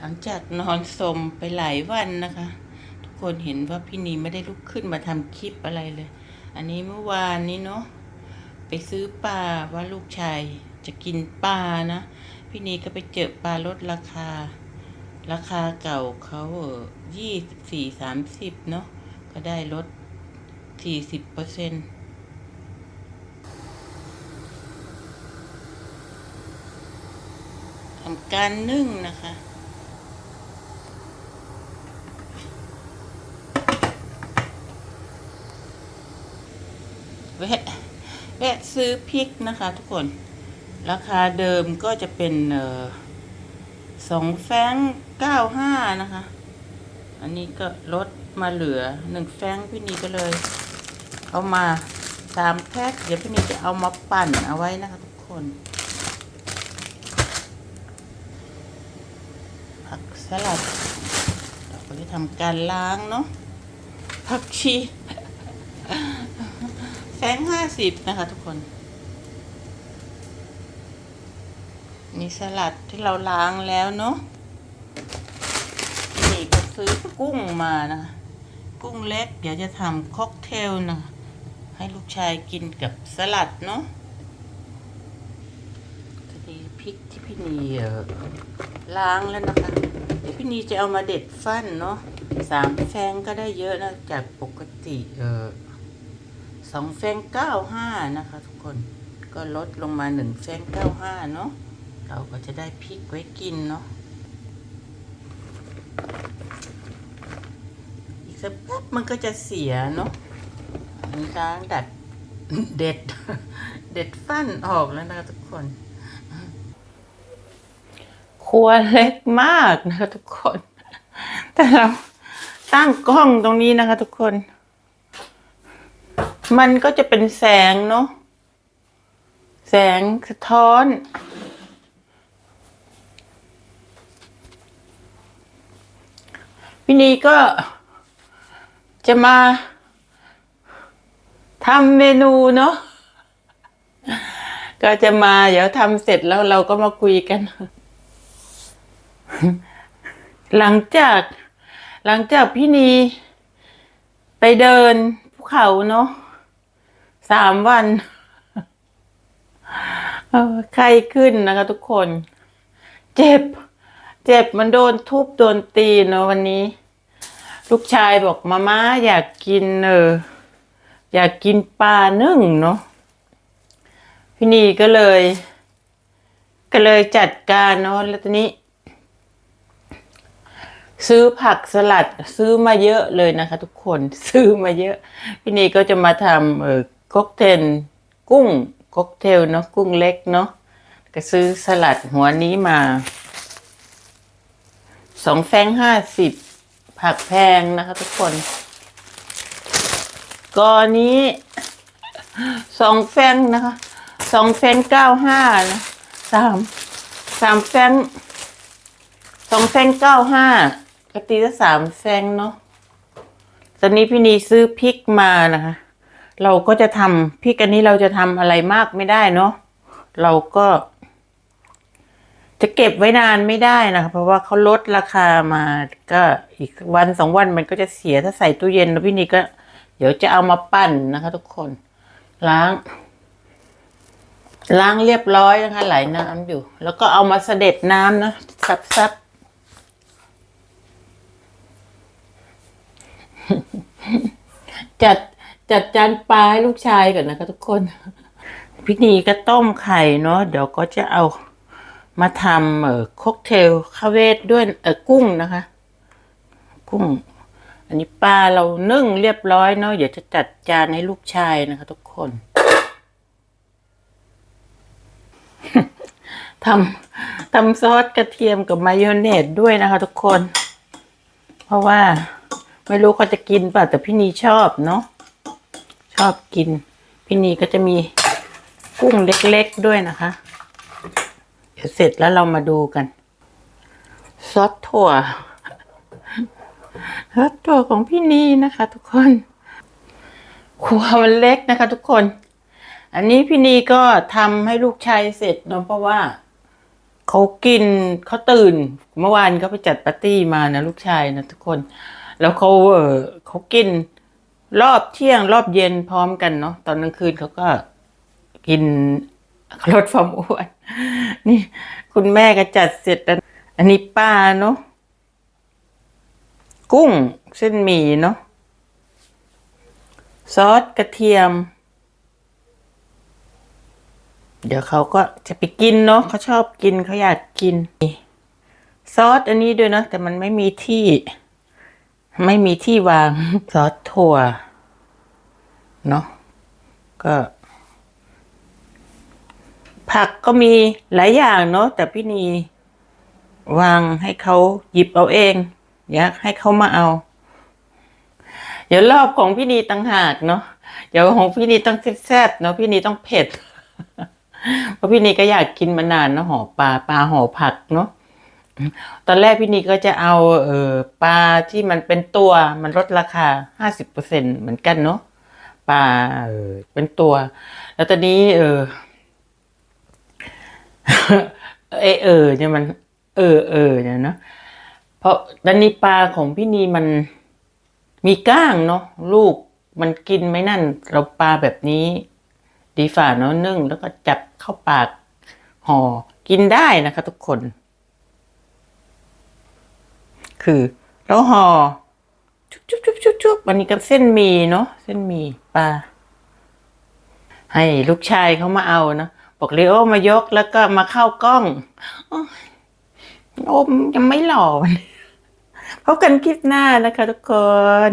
หลังจากนอนสมไปหลายวันนะคะ ทุกคนเห็นว่าพี่นีไม่ได้ลุกขึ้นมาทำคลิปอะไรเลย อันนี้เมื่อวานนี้เนาะไปซื้อปลาว่าลูกชายจะกินปลานะ พี่นีก็ไปเจอปลาลดราคา ราคาเก่าเขาเออยี่สี่สามสิบเนาะก็ได้ลดสี่สิบเปอร์เซ็นต์ทำการนึ่งนะคะ แวะแวะซื้อพริกนะคะ ทุกคน ราคาเดิมก็จะเป็นเออสองแฟงเก้าห้านะคะ อันนี้ก็ลดมาเหลือหนึ่งแฟงพี่นีก็เลย เอามาสามแพ็คเดี๋ยวพี่นีจะเอามาปั่นเอาไว้นะคะ ทุกคน ผักสลัดเราก็จะทำการล้างเนาะผักชี แฟงห้าสิบนะคะทุกคน นี่สลัดที่เราล้างแล้วเนาะนี่ก็ซื้อกุ้งมานะกุ้งเล็ก เดี๋ยวจะทำค็อกเทลนะให้ลูกชายกินกับสลัดเนาะคดีพริกที่พี่นีเอ่อล้างแล้วนะคะเดี๋ยวพี่นีจะเอามาเด็ดฟันเนาะสามแฟงก็ได้เยอะนะจากปกติเออ สองแฟงเก้าห้านะคะทุกคนก็ลดลงมาหนึ่งแฟงเก้าห้าเนาะเราก็จะได้พริกไว้กินเนาะอีกสักแป๊บมันก็จะเสียเนาะอันนี้ล้างดัดเด็ด เด็ดฟันออกแล้วนะคะทุกคน ครัวเล็กมากนะคะทุกคน แต่เราตั้งกล้องตรงนี้นะคะทุกคน มันก็จะเป็นแสงเนาะแสงสะท้อน พี่นีก็จะมาทำเมนูเนาะก็จะมาเดี๋ยวทำเสร็จแล้วเราก็มาคุยกัน หลังจาก หลังจากพี่นีไปเดินภูเขาเนาะ สามวันไข้ขึ้นนะคะทุกคน เจ็บ เจ็บมันโดนทุบโดนตีเนาะวันนี้ ลูกชายบอกมาม่าอยากกินเอออยากกินปลานึ่งเนาะพี่นีก็เลย ก็เลยจัดการเนาะแล้วทีนี้ ซื้อผักสลัดซื้อมาเยอะเลยนะคะ ทุกคนซื้อมาเยอะ พี่นีก็จะมาทำเออ ค็อกเทลกุ้งค็อกเทลเนาะกุ้งเล็กเนาะก็ซื้อสลัดหัวนี้มาสองแฟงห้าสิบผักแพงนะคะทุกคนก่อนนี้สองแฟงนะคะสองแฟงเก้าห้านะสามสามแฟงสองแฟงเก้าห้ากตีละสามแฟงเนาะตอนนี้พี่นีซื้อพริกมานะคะ เราก็จะทำพริกอันนี้เราจะทำอะไรมากไม่ได้เนาะเราก็ จะเก็บไว้นานไม่ได้นะคะเพราะว่าเขาลดราคามาก็อีกวันสองวันมันก็จะเสียถ้าใส่ตู้เย็นแล้วพี่นีก็ เดี๋ยวจะเอามาปั่นนะคะ ทุกคน ล้าง ล้างเรียบร้อยนะคะ ไหลน้ำอยู่ แล้วก็เอามาเสด็จน้ำนะซับซับจัด จัดจานปลาให้ลูกชายก่อนนะคะทุกคนพี่นีก็ต้มไข่เนาะเดี๋ยวก็จะเอามาทำเอ่อค็อกเทลคาเวทด้วยเอ่อกุ้งนะคะ กุ้ง อันนี้ปลาเรานึ่งเรียบร้อยเนาะเดี๋ยวจะจัดจานให้ลูกชายนะคะ ทุกคนทำทำซอสกระเทียมกับมายองเนสด้วยนะคะ ทุกคน เพราะว่าไม่รู้เขาจะกินป่ะแต่พี่นีชอบเนาะ ชอบกิน พี่นีก็จะมีกุ้งเล็กๆด้วยนะคะ เดี๋ยวเสร็จแล้วเรามาดูกัน ซอสถั่วซอสถั่วของพี่นีนะคะ ทุกคนครัวมันเล็กนะคะ ทุกคน อันนี้พี่นีก็ทำให้ลูกชายเสร็จเนาะเพราะว่าเขากินเขาตื่น เมื่อวานเขาไปจัดปาร์ตี้มานะลูกชายนะทุกคน แล้วเขาเออเขากิน รอบเที่ยงรอบเย็นพร้อมกันเนาะตอนกลางคืนเขาก็กินลดความอ้วนนี่ คุณแม่ก็จัดเสร็จแล้วอันนี้ปลาเนาะกุ้งเส้นหมี่เนาะซอสกระเทียม เดี๋ยวเขาก็จะไปกินเนาะเขาชอบกินเขาอยากกิน ซอสอันนี้ด้วยเนาะแต่มันไม่มีที่ ไม่มีที่วางซอสถั่วเนาะก็ ผักก็มีหลายอย่างเนาะแต่พี่นีวางให้เขาหยิบเอาเอง อยากให้เขามาเอา เดี๋ยวรอบของพี่นีต่างหากเนาะเดี๋ยวของพี่นีต้องแซ่บเนาะพี่นีต้องเผ็ดเพราะพี่นีก็อยากกินมานานเนาะห่อปลาปลาห่อผักเนาะ ตอนแรกพี่นีก็จะเอาเออปลาที่มันเป็นตัวมันลดราคาห้าสิบเปอร์เซ็นเหมือนกันเนาะปลาเออเป็นตัว แล้วตอนนี้ เออเออเออเนี่ยมัน เออเออเนี่ยเนาะเพราะตอนนี้ปลาของพี่นีมันมีก้างเนาะลูกมันกินไม่นั่น เราปลาแบบนี้ ดีฝ่าเนาะนึ่งแล้วก็จับเข้าปากห่อกินได้นะคะทุกคน คือเราห่อชุบจุ๊บจุ๊บอันนี้กับเส้นหมี่เนาะเส้นหมี่ปลาให้ลูกชายเขามาเอานะบอกเลโอมายกแล้วก็มาเข้ากล้องโอ้ยโอมยังไม่หล่อวันนี้พบกันคลิปหน้านะคะทุกคน